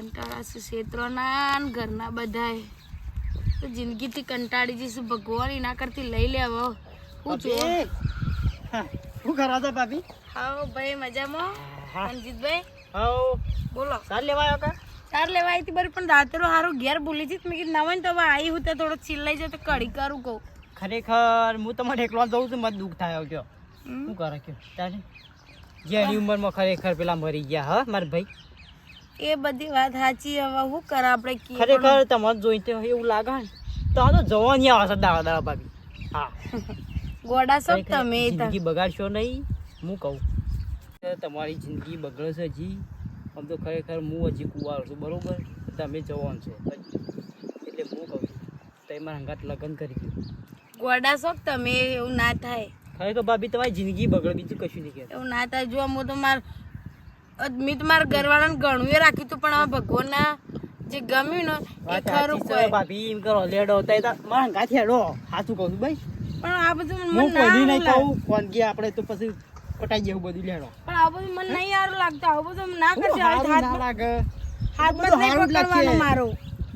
કંટાળા છે ક્ષેત્રોના ઘરના બધાય તો જિંદગીથી કંટાળી જઈશું. ભગવાન એના કરતી લઈ લે હવે. હું જો હા, શું કરો ભાભી? હા ભાઈ મજામાં? રણજીતભાઈ? હા બોલો. સાર લેવા આવ્યો કા? સાર લેવા આવી હતી બરી પણ રાત્રે હારું ઘેર ભૂલી જઈશ. મેં કીધું ના હોય તો હવે આવી હું તો થોડો લઈ જાય તો કઢી કરું કહું. ખરેખર હું તમારે એકલો જઉં છું મને દુઃખ થાય કયો. શું કરે કયો? ચાલે જેની ઉંમરમાં ખરેખર પેલા મરી ગયા હા મારા ભાઈ? એ બધી વાત સાચી હવે શું કરે આપણે ખરેખર તમારે જોઈતે હોય એવું લાગે ને તો આ તો જવાની આવશે દાવા દાડા ભાભી. હા. ગોડા સબ તમે જિંદગી બગાડશો નહીં હું કહું. તમારી જિંદગી બગડે છે હજી. આમ તો ખરેખર હું હજી કુવાર છું બરોબર? તમે જવાન છો. એટલે હું કહું તમે મારા હંગાત લગ્ન કરી દો. ગોડા શોખ તમે? એવું ના થાય. ખરેખર ભાભી તમારી જિંદગી બગડે બીજું કશું નહીં કે એવું ના થાય. જો હું તો માર અ, માર ઘરવાળાને ઘણું એ રાખ્યું હતું પણ હવે ભગવાનના જે ગમ્યું ને એ ખરું કોઈ. ભાભી એમ કરો લેડો તઈ તો મારા ગાથી હેડો. સાચું કહું છું ભાઈ. પણ આ બધું મને નહીં કહું કોણ ગયા આપણે તો પછી પટાઈ જેવું બધું લેડો. પણ આ બધું મને નહીં સારું લાગતું આવું બધું ના કરજે હાથ લાગે. હાથમાં જ નહીં. પકડવાનો મારો.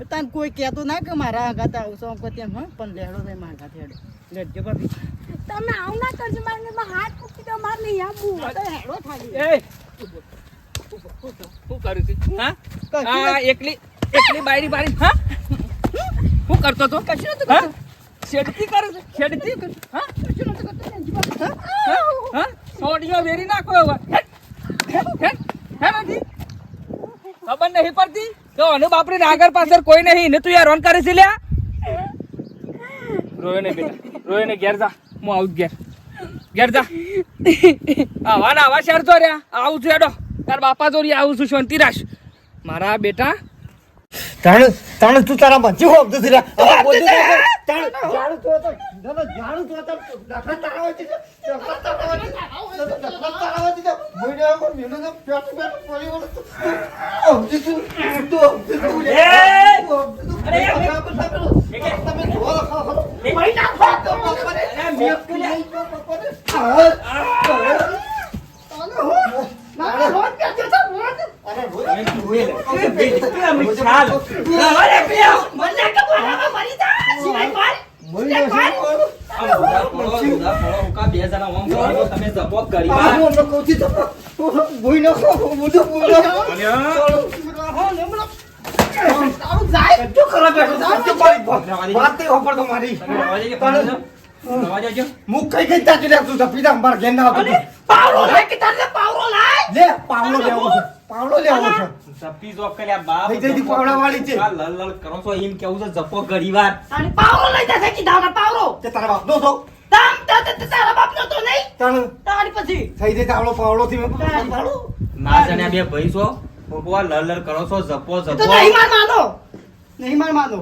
તને કોઈ કહેતો ના કે મારા હંગાત આવું આમ કોઈ તેમ હા પણ લેડો નહીં મારા હંગાત હેડો. લેડજો ભાભી. તમે આવું ના કરજો મારે હાથ મૂકી દો મારે નહીં આવું. હેડો થાળી એ! શું કરું છું હા એકલી એકલી બાયરી બારી હા? શું કરતો તો કશું નતું કરતો. છેડતી કરું છું? છેડતી કરું હા? કશું નતું કરતો. હા? હા? સોડિયો વેરી નાખો હવે હેટ, હેટ, હેટ, હે નથી ખબર નહીં પડતી? તો અનુ બાપરી ને આગળ પાછળ કોઈ નહીં. ને તું યાર રોન કરે છે લ્યા. રોયો ને બેટા. રોયો ને ઘેર જા. હું આવું ઘેર. ઘેર જા. આવા ના આવા શહેર તો રહ્યા. આવું છું એડો તાર બાપા જોડી આવું છું શાંતિ રાખ. મારા બેટા. તાણ તાણ તું તારા બચ્ચી હો અબ્દુલ સિરા. તાણ જાણું તો તો જાણું તો તો દખલ તારા વચ્ચે છે દખલ તારા વચ્ચે દખલ તારા વચ્ચે છે બોઈ ના કોઈ મેલો તો પેટ પેટ પડી વળે તો સમજી તું તું સમજી તું લે અરે તમે જોવા લખો ખરો બોઈ ના ફાટ તો પકડે અરે મેં કુલે પકડે ના રોજ કે છે રોજ અરે રોજ તમે જપો કરી મુખ કઈ કઈ ચાચી રાખતું છે પીધા મારા ઘેર ના આવતું પાવડો લાય કે તારે પાવડો લાય? લે પાવડો લેવો છે પાવડો લેવો છે. થઈ જઈ પાવડા વાળી છે કરો છો એમ કેવું છે જપો ગરીવાર પાવડો લઈ જા કે પાવડો? તે તારા બાપ નો તો તામ તારા બાપ નો તો નહીં. તણ. તારી પછી. થઈ જઈ તાવડો પાવડો થી મેં ના જાણ્યા બે ભાઈ છો. ભગવા લલ લર કરો છો જપો જપો. નહીં માર માનો. નહીં માર માનો.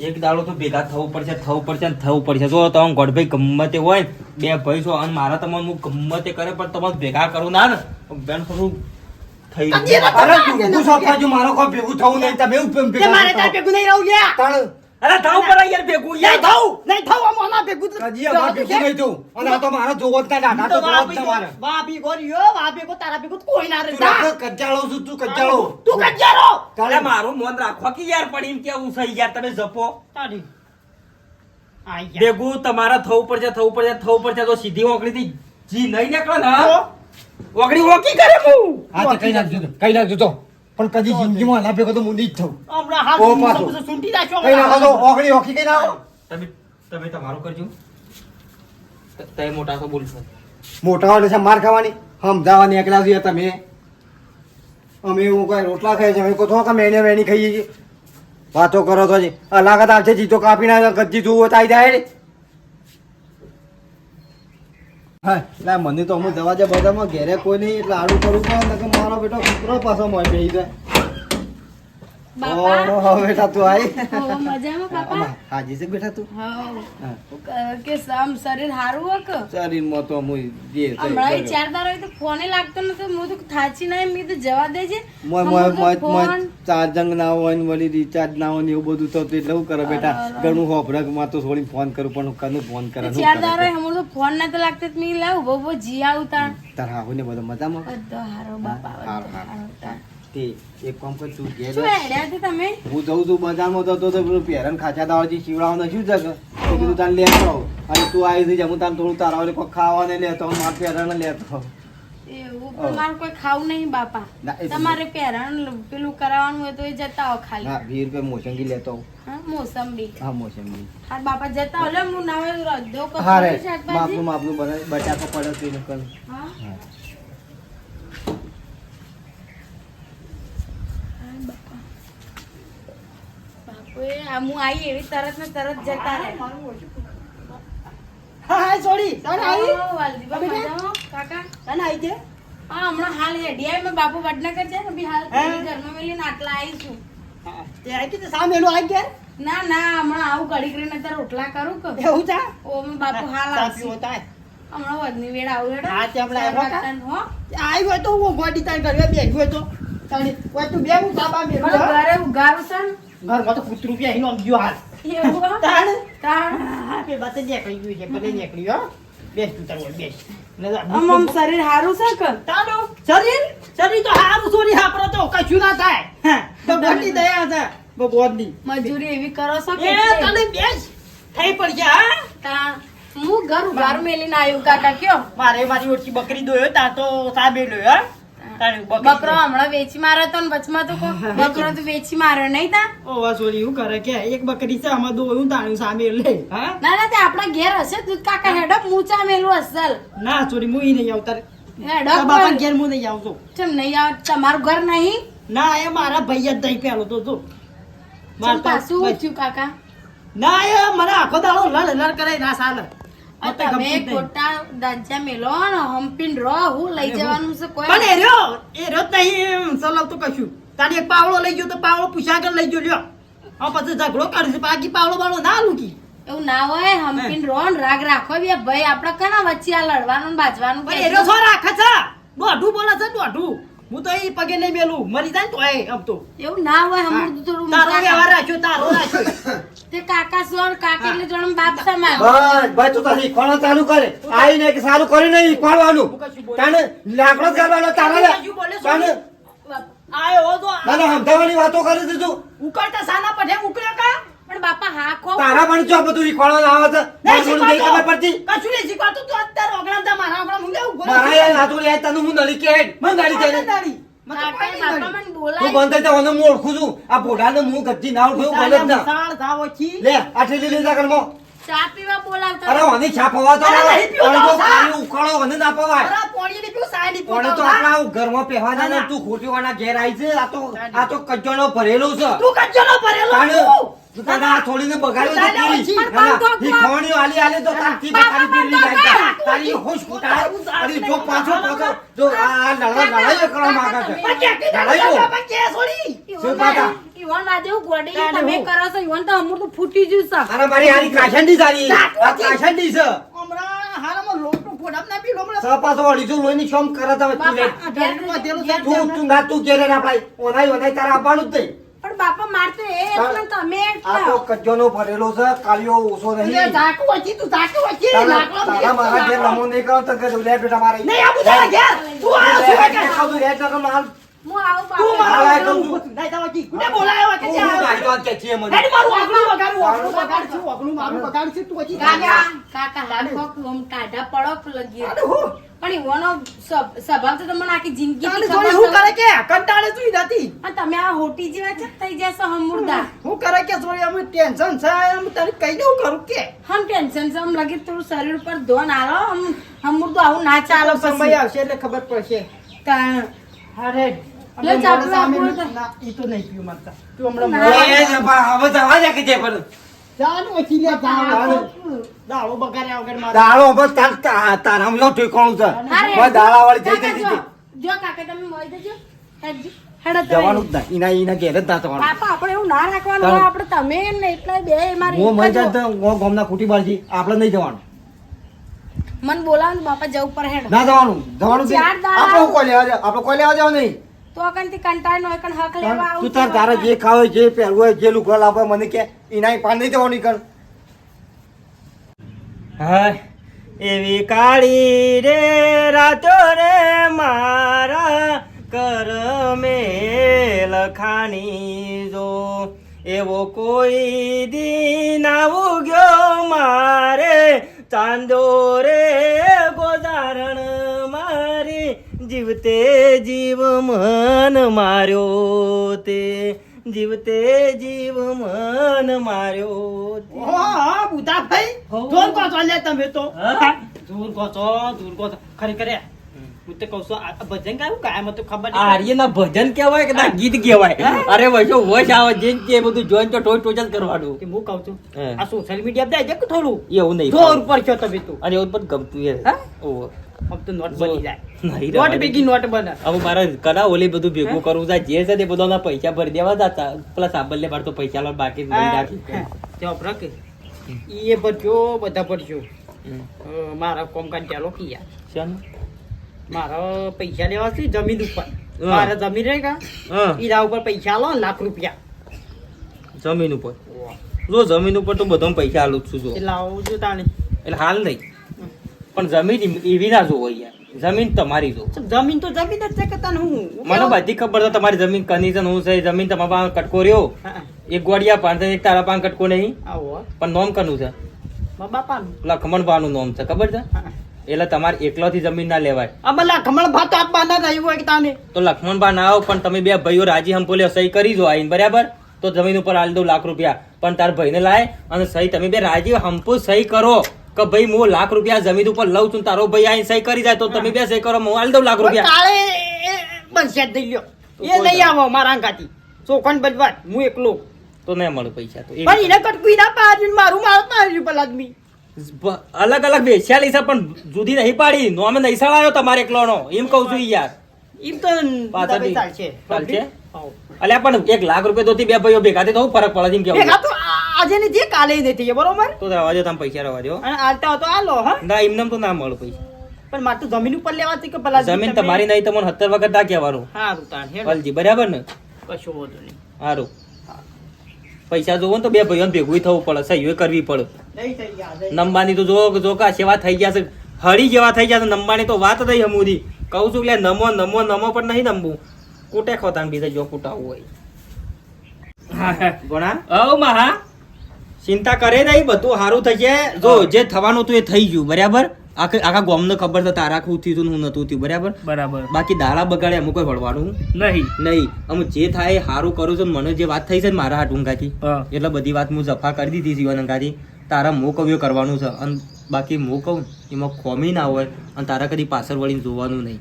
એક દાડો તો ભેગા થવું પડશે થવું પડશે થવું પડશે. જો તમે ગોડભાઈ ગમે તે હોય બે ભાઈ છો અને મારા તમને હું ગમે તે કરે પણ તમે ભેગા કરું ના ને. બેન થોડું થઈ અરે સોફા મારો કોઈ ભેગું થવું નહીં. તમે ભેગું નહીં રહું લ્યા. અરે થવું પડે યાર ભેગું. યાર થવું! નહીં થવું આમ આના ભેગું હજી અમાર ભેગું નહીં થવું અને આ તો મારો જોવો જ ના દાદા તો જ તમારે. વાપી ગોરીયો વાપી કો તારા ભેગું કોઈ ના તું રહેતા આખો કજ્જાળો છું તું કજ્જાળો. તું કજ્જારો અરે મારું મન રાખો કે યાર એમ કેવું છે યાર તમે જપો. તારી યા ભેગું તમારે થવું પડશે થવું પડશે થવું પડશે તો સીધી ઓગળી જી નહીં નીકળે ને ઓગળી ઓકી કરે હું? હા તો કઈ નાખજો તો, કઈ નાખજો તો. પણ કદી જિંદગીમાં આના ભેગો તો હું નહીં જ થઉં. હમણાં હાથ ઓ પાછો. ઊંચો નાખ્યો કઈ નાખો તો ઓગળી હોકી કઈ ના તમે તમે તમારું કરજો. ત- તમે મોટા તો બોલશો. મોટા હોય છે માર ખાવાની. સમજાવવાની એકલા છીએ તમે. અમે એવું કઈ રોટલા ખાઈએ છીએ. અમે કહો છો કે મેને મેની ખાઈએ છીએ. વાતો કરો તો જી અલાગત આવશે જીતો કાપી ના ગજી જોવું તો આવી જાય ને હા એટલે મને તો અમુક દવા જે બધામાં ઘેરે કોઈ નહીં, એટલે આડું કરવું પડે ને કે મારો બેટો કૂતરો પાછો મોય બેસી જાય ઓહો બેટા તું આઈ મજામાં બાપા? હાજી છે બેટા તું? હા હા. કે સમ શરીર હારું હોય કે શરીરમાં તો અમુક જે હમણાં એ વિચાર તારો તો ફોને લાગતો નતો. હું તો થાચી નહીં મેં તો જવા દેજે. મોય મોય મોય ચાર્જંગ ના હોય ને વળી રિચાર્જ ના હોય ને એવું બધું થતું એટલે એવું કરે બેટા. ઘણું હોભરકમાં તો થોડી ફોન કરું પણ હું કનું ફોન કરે ચાર કરે હમણાં તો ફોન લાગતો તો મેં લાવ ઊભો ઊભો જી આવતા. તાર હાહુ ને બધો મજામાં? બધો હારો બાપા હારો તે એક કામ કર તું ઘેર તમે? હું જઉં છું બજારમાં તો તો પેલું પહેરન ખાચા દાવાથી શીવડાવવાનું શું કે? તો કીધું તાને લેતો. અને તું આવી થઈ જા હું તાને થોડું તારા કોઈ ખાવાને લેતો મારે પહેરન લેતો આવું. એવું પણ હું આવી એવી તરત ને તરત જતા રહે. હા હા સોરી તને આવી? ઓ, વાલજીબા, મજામાં? કાકા? તને આવી છે? હા હમણાં હાલ હેડી મેં બાપુ વડનગર છે ને બી હાલ ઘરમાં મેલીને આટલા આવી છું. તે આવી કીધું સામે એનું આવી ગયા? ના ના હમણાં આવું ઘડી કરીને અત્યારે રોટલા કરું કે. એવું છે? ઓ બાપુ હાલ આવશે. હમણાં વધની વેળ આવું હેડો. હા, તે હમણાં આવ્યો હો. તો હું ગોડી તારી ઘરે બેસી તો. તારી હોય તું બે હું બાબા બે ઘરે ઉગારું છે. ઘરમાં તો કૂતરું પી એનો ગયો હાલ. તાણ? તાણ. બે બાતે નીકળી ગયું છે ભલે નીકળ્યો બેસ તું તાર બેસ. આમ આમ શરીર સારું છે કે? તારું શરીર? શરીર તો હારું સોરી હાપરો તો કશું ના થાય. તો ભગવાનની દયા છે. ભગવાનની મજૂરી એવી કરો છો એ કે તને બેસ. થઈ પડશે હા. તાણ. હું ઘર ઉગાર મેલીને આવ્યું કાકા કયો? મારે મારી ઓછી બકરી દોયો તા તો સાબે લોયો હા. બકરી હમણાં વેચી માર્યો તો વચમાં તો બકરો તો વેચી માર્યો નહીં તા? ઓવા સોરી હું કરે કે એક બકરી છે આમાં દોયું તાણું સામે લે. ના ના તે આપણા ઘેર હશે દૂધ કાકા હેડપ મૂચા મેલું અસલ. ના સોરી હું ઈ નહીં આવતા હેડપ બાપા ઘેર હું નહીં આવતો. ચમ નહીં આવે? તમારું ઘર નહીં? ના એ મારા ભાઈ જ દઈ પેલો તો જો. માર તો પાછું કાકા? ના એ મને આખો દાડો લડ લડ કરે ના સાલે તમે ગમતું ખોટા દાંજા મેલો ને હમ્પીન રહો હું લઈ જવાનું છે કોઈ પણ એ રહ્યો એ રહ્યો જ નહીં કશું. તારી એક પાવડો લઈ ગયો તો પાવળો પૂછ્યા લઈ ગયો લ્યો. હા પછી ઝઘડો કરશે બાકી પાવળો બાવડો ના લૂકી એવું ના હોય હમ્પીન રો ને રાગ રાખો બે. ભાઈ આપણે કના વચ્ચે આ લડવાનું બાજવાનું એ રહ્યો છો રાખે છે. દોઢું બોલે છે દોઢું. હું તો એ પગે નહીં મેલું. મરી જાય તો એ આમ તો. એવું ના હોય હમણાં થોડું તારો વ્યવહાર રાખ્યો તારો રાખ્યો. તે કાકા સોર કાકા એટલે જોડે બાપ સમાય. બસ ભાઈ તું તારી કોણ ચાલુ કરે. આવીને કે સારું કરી નહીં બોલું. તાને લાકડો જ કરવાનો તારા બોલે આયો તો. મને સમજાવવાની વાતો કરી દીધું ઉકળતા સાના પઠે ઉકળ્યો કા? પણ બાપા હા ખો તારા પણ જો બધું ઈખવાડવાનું આવે છે ખબર પડતી. કશું નહીં શીખવાતું તું અત્યારે મારા યાર હાથું યાર તને હું નળી કે હેડ. મને ગાડી મને ચાલે. દાડી. મને તો કાકા કોઈ બાપા નહીં મને તું બંધ થઈ જા, હું ઓળખું છું આ બોડાને હું ગચ્ચી ના ઓળખું બોલે ના વિશાળ ધાવો છી. લે આ ઠેલી લઈ જા ઘરમાં. ચા પીવા બોલાવતા અરે તો તો પાણી ઉકાળો ના પવાય અરે પોણી તો આપણા ઘરમાં પહેવાના ને તું ખોટી વાળા ઘેર આવી છે આ તો આ તો કજ્જોનો ભરેલો છે તું કજ્જોનો ભરેલો છું. તું તને આ થોડીને બગાડ્યો તો ઈ બાપા, ખોણીઓ આલી આલી તો બાપા, બેકારી પીરલી બાપા, જાય તારી હોશ ફૂટાય. અરે જો પાછો પાછો જો આ આ લડાઈ લડાઈ કરવા માંગે છે લડાઈ તો. કે છોડી? શું બાપા? ઈવન વાદેવું ગોડી તમે કરો છો ઈવન તો અમુક તો ફૂટી જ્યું છે અરે મારી હારી કાશંડી તારી આ કાશંડી છે હમણાં હારામાં લોટનું ફોડામ ના પીલો હમણાં. સ પાછો લોહીની શોમ કરે તમે તું. તું તું ના તું ઘેરે ના પાડી ઓનાઈ ઓનાઈ તારા આપવાનું જ નહીં મારતો તમે આ તો કજ્જોનો ભરેલો છે કાળિયો ઓછો તું નહીં ઝાકું વચ્ચી, તું ઝાકું વચ્ચી. તારા મારા ઘેર નમો નહીં કરો તો કે લે બેટા મારે. નહીં આવું તારા ઘેર. તું આ લે, શું લે, તું લે, તો કે હું આવું તું મારા હાલાય ઘેર કરું ઊભો છું. નહીં તારા વચ્ચી. કોને બોલાયો કે તું હું આવ્યો? કે છે મને? હેડ મારું આગલું વગાડું, આગલું વગાડું છું, આગલું મારું વગાડું છું, તું કાકા કાકા આમ ટાઢા પડક લગી? પણ ઈવોનો સ્વભાવ તો તમને આખી જિંદગી તારે કરે કે? કંટાળે તું નથી અને તમે આ હોટી જેવા છે થઈ જશો હમુરદા? હું કરે કે? જોડે અમે ટેન્શન છે એમ તને કઈ દઉં કરું કે? હમ ટેન્શન છે આમ લગી થોડું શરીર ઉપર ધોન આલો હમ હમુરદો આવું ના ચાલો સમય આવશે એટલે ખબર પડશે. અરે લે ચાપલું તો. નહીં પીવું મારતા. તું હમણાં હવે જવા દે કે જે પણ દાળો બગાડ્યા વગર હવે તાર નો ઠેકાણું છે. દાળા વાળી જતી જો, કાકા તમે મોઈ દેજો. હેડજો. હેડો તમે. જવાનું જ નહીં. એના એના ઘેર જ ના જવાનું બાપા આપણે એવું ના રાખવાનું હોય આપણે તમે ને એટલે બે મારી હું મરી એક જ જાય તો હું ગામના ખૂટી બાળજી. આપણે નહીં જવાનું. મન બોલાવાનું બાપા જવું પર હેડો. ના જવાનું. જવાનું. આપણે કોઈ લેવા જાવ આપણે કોઈ લેવા જાવ નહીં. તો કંથી કંટાળ નો કણ હક લેવા આવું તું તાર તારે જે ખાવે જે પહેરવું હોય જે લુગડા લાવે મને કે એના પાન નહીં જવાનું કણ હા, એવી કાળી રે રાતો રે, મારા કર મે લખાણી જો. એવો કોઈ દિન આવું ગયો મારે, ચાંદો રે, ગોદારણ મારી, જીવતે જીવ મન માર્યો તે. જીવતે જીવ મન માર્યો. ઓહો, હા, બુધાભાઈ. હો. જોર કો છો તમે તો હા? જોર કહો છો, જોર છો. ખરેખર હું તો કહું છું, આ ભજન ગાયું કાયમ તો ખબર નહીં. આર્યના ભજન કહેવાય કે ના ગીત કહેવાય અરે વૈસો વોશ આવે જે જે બધું જોઈન તો ટોચ ટોચ જ કરવાનું કે હું કહું છું આ સોશિયલ મીડિયા દે કે થોડું એવું નહીં જોર છો તમે તો અને એવું પણ ગમતું હા? ઓહો. આમ તો નોટ બની જાય. નહીં નોટ ભેગી નોટ બને. હવે મારે કડા ઓલી બધું ભેગું કરવું જાય જે છે તે બધાના પૈસા ભરી દેવા જતા. પેલા સાબલ ને તો પૈસા લો બાકી જવાબ ઈ એ ભરજો બધા ભરજો. મારા કોમકાજ ચાલો કિયા ચાલ? મારા પૈસા લેવા છે જમીન ઉપર. મારા જમીન રહે કા ઈરા ઉપર પૈસા લો લાખ રૂપિયા. જમીન ઉપર. જો જમીન ઉપર તો બધા પૈસા આલું છું જો. લાવું છું તાણે. એટલે હાલ નહીં. પણ જમીન એવી ના જોવો યાર. જમીન તમારી જો જમીન તો જમીન જ છે કે તને હું? મને બધી ખબર છે તમારી જમીન કન્ડિશન હું છે જમીન તમારા પાસે કટકો રહ્યો. એક ગોડિયા પાંચ એક તારા પાસે કટકો નહીં. પણ નોમ કનું છે? મારા લખમણ બાનું નોમ છે ખબર છે? એટલે તમારે એકલાથી જમીન ના લેવાય. આમાં લખમણ કમળ તો હાથ બાંધા થયું હોય તાને તો લખમણ બા ના આવો પણ તમે બે ભાઈઓ રાજી હંપોલે સહી કરી જો આઈને બરાબર? તો જમીન ઉપર આલ દઉં લાખ રૂપિયા. પણ તાર ભાઈને લાય અને સહી તમે બે રાજી હંપો સહી કરો. કે ભાઈ હું લાખ રૂપિયા જમીન ઉપર લઉં છું તારો ભાઈ આઈને સહી કરી જાય તો તમે બે સહી કરો હું હાલ દઉં લાખ રૂપિયા. કાળે બનશે થઈ ગયો એ નહીં આવો મારા અંગાથી ચોખંડ બજવાત હું એકલો. તો નહીં મળે પૈસા તો. પણ એને કટકુઈ ના પાડી મારું મારું પાડ્યું પેલા આદમી. અલગ અલગ વેચ્યા છે પણ જુદી નહીં પાડી. નોમે નહીં સળાયો તમારે એકલોનો. એમ કહું છું યાર. એમ તો. ચાલશે? ચાલશે? અલ્યા પણ એક લાખ રૂપિયા દોથી બે ભાઈઓ ભેગા તો ફરક પડે એમ કેવું આજે નથી કાલે નથી બરોબર? તો દો તમે પૈસા રવા દો અને આલતા હતો આ લો હા. ના એમને તો ના મળે પૈસા. પણ મારે તો જમીન ઉપર લેવાતી કે પેલા જમીન તમારી નહીં તમને સત્તર વખત ના કહેવાનું. હા તાણ હેડ. વાલજી બરાબર ને? કશો વધુ નહીં. સારું પૈસા જોવો તો બે ભાઈઓને ભેગું થવું પડે સહીઓ કરવી પડે. નહીં થઈ ગયા નહીં. નંબાની તો જો જો કે સેવા થઈ ગયા છે હળી જેવા થઈ ગયા છે નંબાની તો વાત થઈ હમુદી કહું છું એટલે નમો નમો નમો પણ નહીં નમવું કૂટે ખોતાન બીજા જો કૂટાવું હોય. ગોણા? ઓ મહા. ચિંતા કરે નહીં બધું સારું થશે જો જે થવાનું હતું એ થઈ ગયું બરાબર? આખા આખા ગોમને ખબર છે તારા શું થયું હતું હું નતું થયું બરાબર? બરાબર. બાકી દાડા બગાડે અમુક કોઈ વળવાનું નહીં. નહીં. અમુક જે થાય એ સારું કરું છું મને જે વાત થઈ છે ને મારા હાથ ઊંઘાથી એટલે બધી વાત હું જફા કરી દીધી જીવન અંગાથી તારા મોકવ્યો કરવાનું છે અને બાકી મો કહું એમાં ખોમી ના હોય અને તારા કદી પાછળ વળીને જોવાનું નહીં.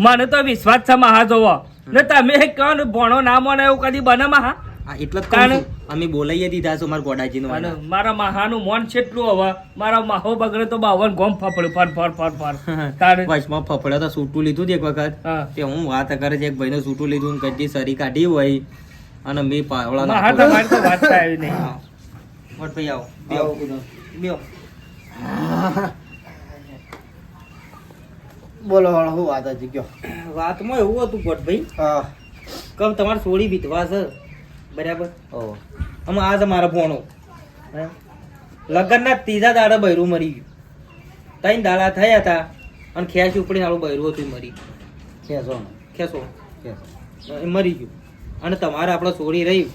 મને તો વિશ્વાસ છે મહા જોવો ને તમે કહો ને ભણો ના મને એવું કદી બને મહા? એટલે જ કારણ-. અમે બોલાઈએ દીધા છો મારા ગોડાજીનું અને મારા મહાનું મોન છેટલું હવે. મારા માહો બગડે તો બાવન ગોમ ફફડે ફર ફર ફર ફર તારે વચમાં ફફડ્યો તો સૂટું લીધું હતું એક વખત. હા. તે હું વાત કરે છે એક ભાઈને સૂટું લીધું ને કદી સરી કાઢી હોય. અને મેં પાવડા તમારી તો વાત થાય નહીં. વટ ભાઈ આવો. બેહો. બોલો બોલો શું વાત હતી કયો? વાતમાં એવું હતું ભટ્ટભાઈ હા. કમ તમારે સોળી બીતવા છે. બરાબર? આમાં આ છે મારો ભોણો. લગ્નના ત્રીજા દાડા બૈરું મરી ગયું. ત્રણ દાડા થયા હતા અને ખેસ ઉપડી નાળું બૈરું હતું મરી ખેસો ખેસો એ મરી ગયું. અને તમારે આપણે છોડી રહ્યું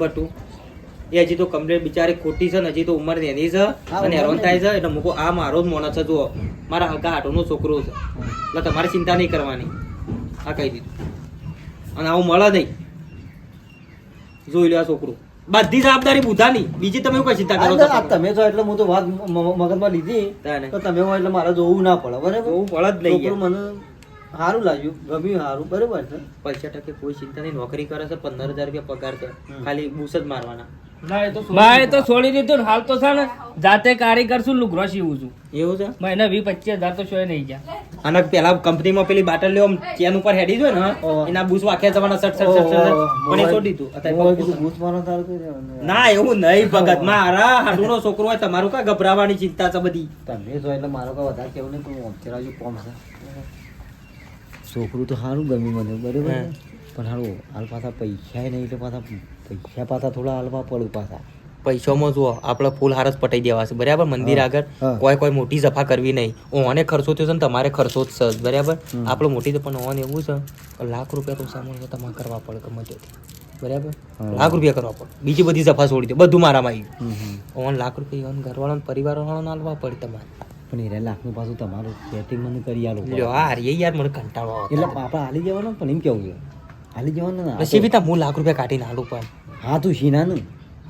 બટુ. એ હજી તો કમ્પ્લેટ બિચારી ખોટી છે ને હજી તો ઉંમર એની છે અને હેરાન થાય છે એટલે મૂકો આ મારો જ મોણસ છે જુઓ. મારા હગા હાટોનો છોકરો છે. એટલે તમારે ચિંતા નહીં કરવાની. આ કહી દીધું. અને આવું મળે નહીં. જોઈ લ્યો આ છોકરું. બધી જવાબદારી બુધાની. બીજી તમે કઈ ચિંતા કરો તમે છો એટલે હું તો વાત મગજમાં લીધી. તો તમે હો એટલે મારે જોવું ના પડે બરાબર? જોવું પડે જ નહીં મને સારું લાગ્યું ગમ્યું સારું બરોબર છે. પૈસા ટકે કોઈ ચિંતા નહીં નોકરી કરે છે પંદર હજાર રૂપિયા પગાર છે. ખાલી બુસ જ મારવાના. મારે તો છોડી દીધું હાલ તો છે ને જાતે કારીગર છું લુગરો સીવું છું. એવું છે? મહિને વીસ પચીસ હજાર તો શોય નહીં ગયા. અને પેલા કંપનીમાં પેલી બાટલ લેવા ચેન ઉપર હેડી જોય ને એના બૂસ વાખ્યા જવાના સટ સટ સટ પણ છોડી દીધું. ના એવું નહીં ભગત મારા હાડુનો છોકરો હોય તમારું કા ગભરાવાની ચિંતા છે બધી? તમે જો એટલે મારો કઈ વધારે કેવું નહીં પણ કોમ છે. છોકરું તો સારું ગમ્યું મને બરાબર પણ સારું હાલ પાછા પૈસા નહીં એટલે પાછા પૈસા પાછા થોડા હાલવા પડું પાછા. પૈસામાં જુઓ આપણે ફૂલ હાર જ પટાઈ દેવા છે બરાબર? મંદિર આગળ કોઈ કોઈ મોટી સફા કરવી નહીં. ઓને ખર્ચો થયો છે ને તમારે ખર્ચો જ છે બરાબર? આપણો મોટી તો પણ ઓન એવું છે લાખ રૂપિયા તો સામાન તમારે કરવા પડે ગમે ત્યાંથી બરાબર? લાખ રૂપિયા કરવા પડે. બીજી બધી સફા છોડી દે બધું મારામાં આવ્યું. ઓન લાખ રૂપિયા ઓન ઘરવાળાને પરિવારવાળાને હાલવા પડે તમારે. પણ એરા લાખનું પાછું તમારું સેટિંગ મને કરી આલો લ્યો આ હારીએ યાર મને કંટાળો આવે એટલે આપણે હાલી જવાનું પણ એમ કેવું છે? હાલી જવાનું ને પછી તો- બી હું લાખ રૂપિયા કાઢીને હાલું પણ? હા તું શીના ને.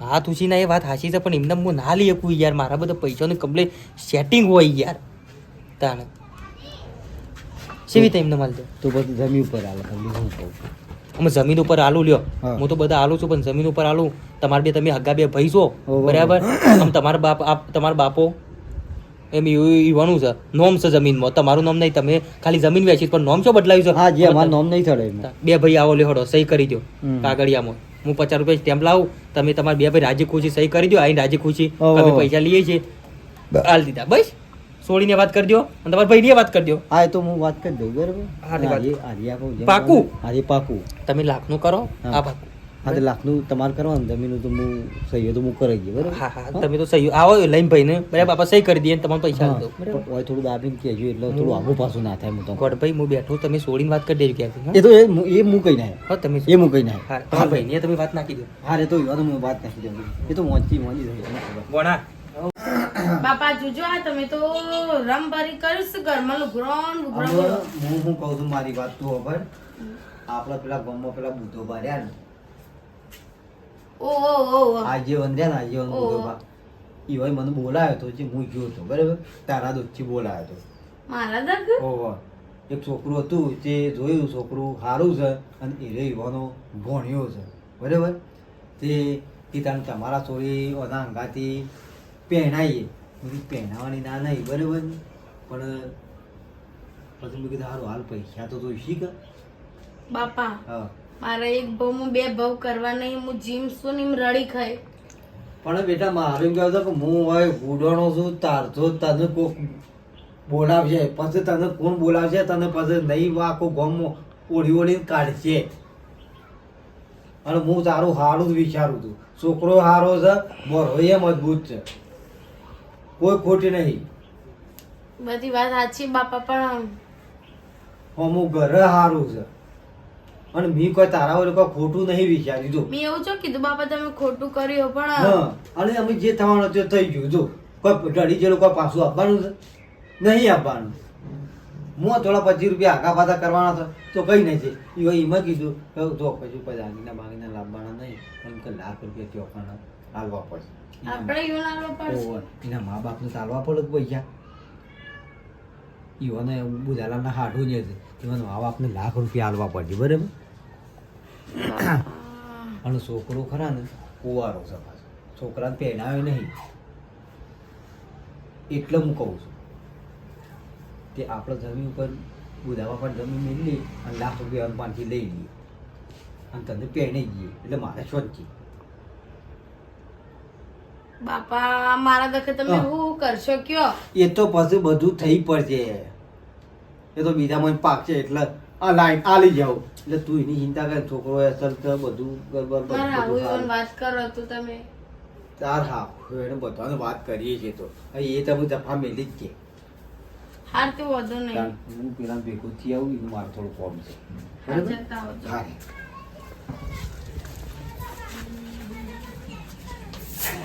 હા તુસીના એ વાત હાચી છે પણ એમને હું ના લઈ શકું યાર. મારા બધા પૈસાનું કમ્પ્લેટ સેટિંગ હોય યાર. તાણે. સેવી એમને માલ તો બધું જમીન ઉપર હાલે તમને હું કહું? અમે જમીન ઉપર આલુ લ્યો. હું. તો બધા આલુ છું પણ જમીન ઉપર આલું તમારે બે તમે હગા બે ભાઈ છો બરાબર? આમ તમારા બાપ આપ તમારા બાપો એમ એવું છે. નોમ છે જમીનમાં. તમારું નામ નહીં તમે ખાલી જમીન વેચી પણ નોમ છો બદલાવ્યું છે? હા જે અમારું નામ નહીં થડે બે ભાઈ આવો લેહડો સહી કરી દો. કાગળિયામાં. હું પચાસ રૂપિયા સ્ટેમ્પ લાવું તમે તમારા બે ભાઈ રાજી ખુશી સહી કરી દો આઈને રાજી ખુશી. અમે પૈસા લઈએ છીએ. હાલ દીધા. બસ. સોળીને વાત કરી દો અને તમારા ભાઈને વાત કરી દો હા તો હું વાત કરી દઉં બરાબર? પાકું? આજે પાકું. તમે લાખનું કરો હા. આ પાકું. હા તો લાખનું તમારે કરવાનું જમીનનું તો હું સહી તો હું કરી દઈએ બરાબર? હા હા તમે તો સહી આવો લઈને ભાઈને. બરાબર આપણે સહી કરી દઈએ અને તમારે પૈસા હા, આપી દો. હોય થોડું દાબીને કહેજો એટલે થોડું આગું પાછું ના થાય હું તો. ગોડ ભાઈ હું બેઠો તમે છોડીને વાત કરી દેજો ક્યાંથી એ તો એ મૂકી એ હું કઈ ના હા તમે એ હું નાખે ના હા ભાઈ. ભાઈને તમે વાત નાખી દો. હા રે તો હું વાત નાખી દઉં. એ તો મોંચી મોંચી થઈ ગોણા બાપા જોજો આ તમે તો રમ ભરી કરીશ ઘરમાં લુગડો ને લુગડો હવે બોલો. હું કહું છું મારી વાત તું ખબર આપણા પેલા ગામમાં પેલા બુધો ભર્યા ને. ઓ ઓ ઓ ઓ. આજે વંદ્યા ને આજે બા. ઈ ભાઈ મને બોલાયો તો જે હું ગયો તો બરાબર? તારા દોસ્તી બોલાયો હતો મારા દગ ઓહો એક છોકરું હતું તે જોયું છોકરું સારું છે અને એ રે યુવાનો ભણ્યો છે બરાબર? તે પિતાને તમારા છોરી ઓના અંગાથી પહેણાઈએ બધી પહેણાવાની ના નહીં બરાબર? પણ પછી મેં કીધું સારું હાલ પૈસા તો જોઈશી કે? બાપા. હા. મારા એક ભાવ બે ભાવ કરવા નહીં હું જીમ છું ને એમ રડી ખાય પણ બેટા મારું એમ કહેવું હતું કે હું હોય ઉડવાનો છું તારતો તને કોક બોલાવશે. પછી તને કોણ બોલાવશે? તને પછી નહીં વા ગમ ઓળી ઓળીને કાઢશે. અને હું તારું સારું જ વિચારું છું. છોકરો સારો છે બરોય મજબૂત છે. કોઈ ખોટી નહીં. બધી વાત સાચી બાપા પણ અમુક ઘરે સારું છે. અને મેં કોઈ તારા વડે કોઈ ખોટું નહીં વિચાર્યું જો. મેં એવું છો કીધું બાપા તમે ખોટું કર્યું પણ અને અમે જે થવાનું તે થઈ ગયું જો. કોઈ ઢળી જેલું કોઈ પાછું આપવાનું છે? નહીં આપવાનું. હું થોડા પચીસ રૂપિયા આગા પાછા કરવાના હતા તો કઈ છે એ એમાં કીધું કે તો પછી પછી આગીના બાગીના લાવવાના નહીં એમ કે લાખ રૂપિયા ચોખાના હાલવા પડશે. આપણે ના એના મા બાપને ચાલવા પડે પૈસા. ઈવાને બુધાલાના હાડું જ છે. ઈવોને મા બાપને લાખ રૂપિયા હાલવા પડશે બરાબર? અને છોકરો ખરા ને કુવારો છે પાછો. છોકરાને પહેરાવે નહીં. એટલે હું કહું છું કે આપણે જમીન ઉપર બુધાવા પર જમીન મેળવી અને લાખ રૂપિયા પાંચથી લઈ લઈએ. અને તને પહેરી જઈએ. એટલે મારે શોધજી બાપા મારા દખે તમે હું. કરશો કયો? એ તો પછી બધું થઈ પડશે. એ તો બીજા બીજામાં પાકશે એટલે. આ લાઈન આલી જાવ એટલે તું એની ચિંતા કરે છોકરો અસર તો બધું ગરબર બધું વાત કરો તો તમે. તાર હા એને બધાને વાત કરીએ છીએ તો. એ તમે દફા મેલી જ કે. હાર તો વધુ નહીં. હું પેલા ભેગો થી આવું એનું મારું થોડું કોમ છે.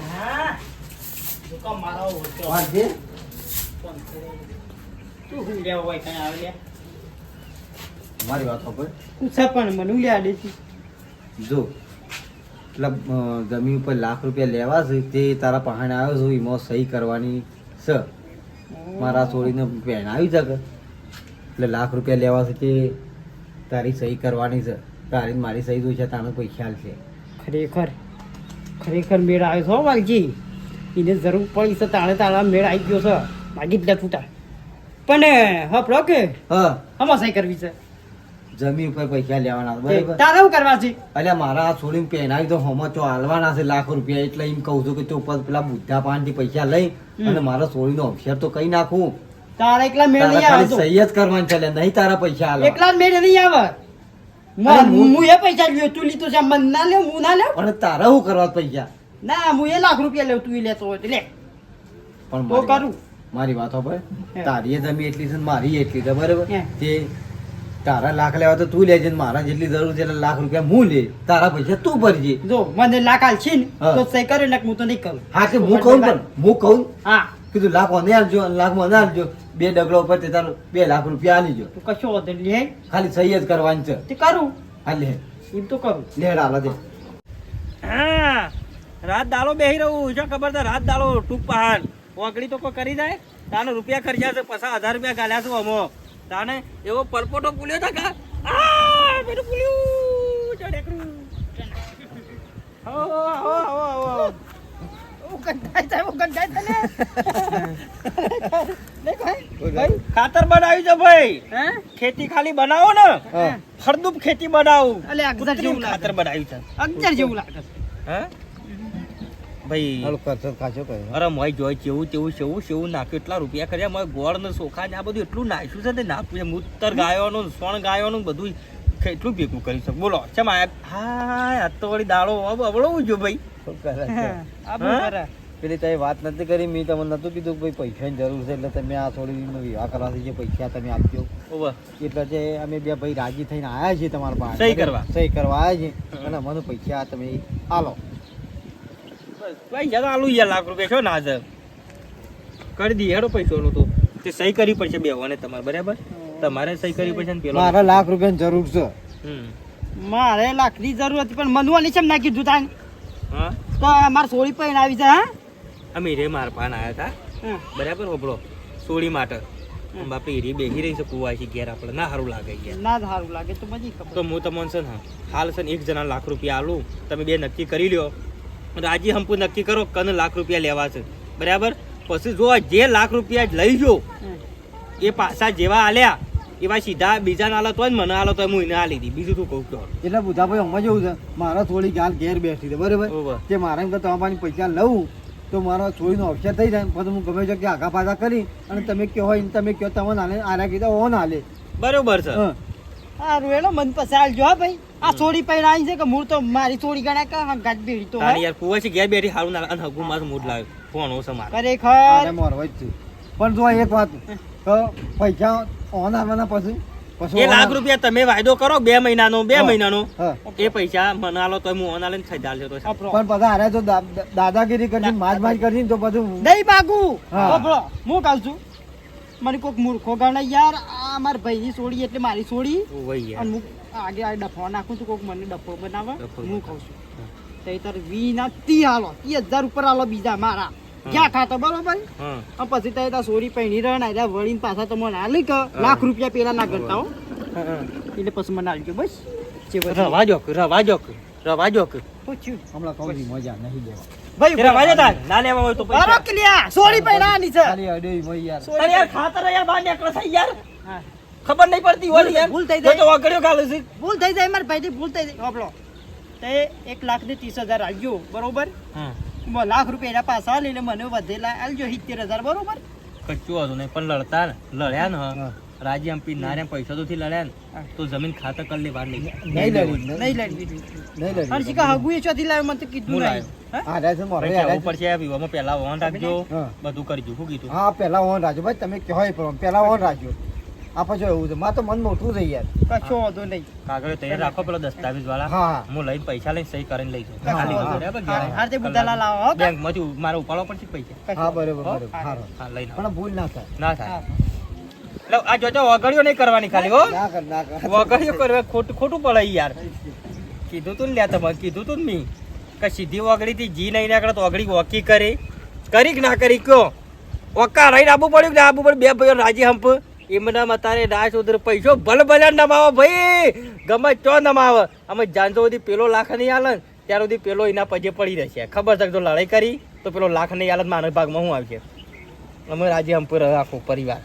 હા, વાત છે? તું હું લેવો હોય કઈ આવે મારી વાત ખબર પૂછા પણ મને લે છે જો એટલે જમીન ઉપર લાખ રૂપિયા લેવા છે તે તારા પહાણ આવ્યો છું એમાં સહી કરવાની છે. મારા છોડીને પહેણાવી આવી કે? એટલે લાખ રૂપિયા લેવા છે તે તારી સહી કરવાની છે. તારી મારી સહી જોઈ છે તાનો ખ્યાલ છે? ખરેખર ખરેખર મેળ આવ્યો છો વાલજી. એને જરૂર પડી છે તાણે તાળા મેળ આવી ગયો છે. માગી જ લે તૂટા પણ હપડો કે? હા. આમાં સહી કરવી છે? જમીન ઉપર પૈસા લેવાના બરાબર? તારે શું કરવા છે? અલ્યા મારા આ છોડીને પહેરાવી તો હોમાં તો હાલવાના છે લાખ રૂપિયા એટલે એમ કહું છું કે તું પેલા બુદ્ધા પાનથી પૈસા લઈ અને મારા છોડીનો અક્ષર તો કઈ નાખું? તારા એકલા મેળ નહીં આવે સહી જ કરવાનું છે નહીં તારા પૈસા હાલવા. એકલા મેળ નહીં આવે. હું- હું એ પૈસા લ્યો તું લીધું છે મન ના લે હું ના લે અને તારા શું કરવા પૈસા? ના હું એ લાખ રૂપિયા લેવું તું લેતો હોય લે. પણ કરું. મારી વાત હોય હે. તારી જમી એટલી છે મારી એટલી છે બરાબર? તે તારા લાખ લેવા તો તું લેજે મારા જેટલી જરૂર છે એટલે લાખ રૂપિયા હું લે. તારા પૈસા તું ભરજે. જો મને લાખ આલ છે ને. તો સહી કરે ને હું તો નહીં કરું. હા કે હું કહું પણ હું કહું હા. કીધું લાખ મને આલજો લાખ મને આલજો. બે ડગલો ઉપર તે તારું બે લાખ રૂપિયા આલીજો તો કશો વાંધો લે. ખાલી સહી જ કરવાની છે. તે કરું. હા લે. એમ તો કરું. લે આલા દે. હા રાત દાડો બેહી રહું જો ખબર છે રાત દાડો ટૂંક પહાડ. ઓગળી તો કોઈ કરી જાય? તારો રૂપિયા ખર્ચ્યા છે પચાસ હજાર રૂપિયા ગાલ્યા છું અમો. તાને એવો પરપોટો પુલ્યો છે કા આ બેટું પુલ્યું. આવો ભાઈ, ખાતર બનાવ્યું છે ભાઈ. હે? ખેતી ખાલી બનાવો ને. ફળદુપ ખેતી બનાવું. ખાતર બનાવ્યું છે. અગજાર જેવું લાગે. હે? ભાઈ અરે મોય જોય જેવું તેવું શેવું શેવું નાખ્યું. એટલા રૂપિયા કર્યા. મોય ગોળ ને સોખા ને આ બધું એટલું નાખ્યું છે ને નાખ્યું છે. મૂતર ગાયોનું સોણ ગાયોનું બધું એટલું ભેગું કરી શકું. બોલો ચમ આયા હા આ તો વળી દાડો અવળવું જો ભાઈ. પેલી તમે વાત નથી કરી મેં તમને નતું કીધું ભાઈ પૈસાની જરૂર છે એટલે તમે આ થોડી વિવાહ કરવાથી જે પૈસા તમે આપજો. એટલે જે અમે બે ભાઈ રાજી થઈને આયા છીએ તમારા પાસે સહી કરવા. સહી કરવા આવ્યા છીએ. અને મને પૈસા તમે આલો પૈસા તો આલુ યાર લાખ રૂપિયા છો ના છે કરી દી હેડો પૈસાનું તો. તે સહી કરવી પડશે બેવાને તમારે બરાબર? તમારે સહી કરવી પડશે ને પેલો. મારે લાખ રૂપિયાની જરૂર છે. હમ. મારે લાખની જરૂર હતી પણ મનવાની છે ના કીધું તાન? હા? તો મારે સોળી પૈણ આવી જાય હા? અમે રે માર પાન આવ્યા હતા બરાબર હોબળો સોળી માટે બાપે હીરી બેહી રહી છે કુવાસી ઘેર આપણે. ના સારું લાગે યાર ના સારું લાગે તો મજી ખબર. તો હું તમને છે ને હાલ છે ને એક જણા લાખ રૂપિયા આલું. તમે બે નક્કી કરી લ્યો. રાજી હંપુ નક્કી કરો કન લાખ રૂપિયા લેવા છે. બરાબર? પછી જો જે લાખ રૂપિયા લઈ જો એ પાછા જેવા આલ્યા એવા સીધા બીજા ના આલો તો મને આલો તો હું એને આલી દી. બીજું તું કહું તો એટલે બધા ભાઈ અમે જેવું છે મારા થોડી ગાલ ઘેર બેસી છે બરાબર. કે મારા એમ કે તમારી પૈસા લઉં તો મારો થોડીનો અવસર થઈ જાય પછી હું ગમે છે કે આગા પાછા કરી અને તમે કહો હોય તમે કહો તમે આને આના કીધા ઓન ના લે બરોબર છે. સારું એનો મન પસાર જો ભાઈ. આ સોળી પહેલા આવી છે કે મૂળ તો મારી થોડી ગણા કે ગાજ બેડી તો યાર કુવા છે ગયા બેડી હારું ના અને હગું મારું મૂડ લાવ્યો ફોન છે મારે ખરેખર જ છે. પણ જો એક વાત તો પૈસા ઓન આવવાના પછી પછી એ લાખ રૂપિયા તમે વાયદો કરો બે મહિનાનો બે મહિનાનો. એ પૈસા મને આલો તો હું ઓના લઈને ખાઈ ડાલજો તો પણ બધા હારે તો દાદાગીરી કરી માજ માજ કરી તો બધું નહીં બાગુ હા. હું કહું છું? મને કોઈક મૂર્ખો ગણે યાર. આ મારા ભાઈની સોડી એટલે મારી સોળી. ઓય અને હું આગે આ ડફો નાખું છું કોઈક મને ડફો બનાવે. હું કહું છું. તો તાર વીના વી ના તી હાલો. તી હજાર ઉપર હાલો બીજા મારા. ક્યાં ખાતો બરોબર? હા. અને પછી તો તાર સોરી પહેણી રહે ને વળીને પાછા તો મને હાલી કે લાખ રૂપિયા પેલા ના કરતા હો. એટલે પછી મને આવી ગયો. બસ. રવા જોક રવા જોક રવા જોક. પૂછ્યું હમણાં કહું મજા નહીં લેવા. ભાઈ રવા જો તાર. ના લેવા હોય તો પૈસા. અરે ક્લિયા સોરી પહેરાની છે. ખાલી અડે મય યાર. અરે યાર ખાતર યાર બહાર નીકળો યાર. ખબર નહીં પડતી હોય યાર. ભૂલ થઈ જાય. તો વાગડ્યો ગાલે છે. ભૂલ થઈ જાય મારા ભાઈથી ભૂલ થઈ જાય. આપણો તે એક લાખ ને ત્રીસ હજાર આલજો બરોબર? હા. લાખ રૂપિયા એના પાછા લઈને મને વધેલા આલજો સિત્તેર હજાર બરોબર? કચ્ચું હતું નહીં પણ લડતા લડ્યા ને હા. રાજી એમપી નાર્યા પૈસા તોથી લડ્યા ને તો જમીન ખાતર કરી વાર નહીં નહીં નહીં લડવી નહીં લડી અને શીખા હગુ ચોથી લાવ્યો મને તો કીધું નહીં. હા? હારે મોરે પણ હારે છે. આ વિવામાં પહેલા વોન રાખજો બધું કરજો શું કીધું? હા પેલા ઓન રાખજો. ભાઈ તમે કહો એ પ્રમાણે. ઓન રાખજો. આ પછી એવું છે. મારે તો મન મોટું થઈ યાર કશો વાંધો નહીં. કાગળ તૈયાર રાખો પેલો દસ્તાવેજ વાળા હા. હા લઈને પૈસા લઈને સહી કરીને લઈ જાઉં. હા, ખાલી હા. બરાબર હા, હાર તે બુધાલા લાવો હો. બેંકમાંથી મારે ઉપાડવા પડશે પૈસા. હા બરોબર બરોબર. હા લઈને પણ ભૂલ ના થાય. ના થાય. આ જોજો વગડ્યો નહીં કરવાની ખાલી હો. ના ના વગડીઓ કરવા ખોટું ખોટું પડે યાર. કીધું તું ને લ્યા તમે કીધું તું ને મી. કે સીધી વગડી થી જી નહીં નીકળે તો વગડી વોકી કરી. કરી કે ના કરી કયો? ઓકા રહીને આબુ પડ્યું કે આબુ પડ્યું? બે ભાઈઓ રાજી હંપ. એમના મતારે ડાસ ઉધર પૈસો ભલ ભલે નમાવો ભાઈ. ગમે ચો નમાવે. અમે જાણતો સુધી પેલો લાખ નહીં આલે ત્યાર સુધી પેલો એના પજે પડી રહેશે. ખબર છે જો લડાઈ કરી તો પેલો લાખ નહીં હાલત મારા ભાગમાં હું આવશે? અમે રાજી હંપ આખો પરિવાર.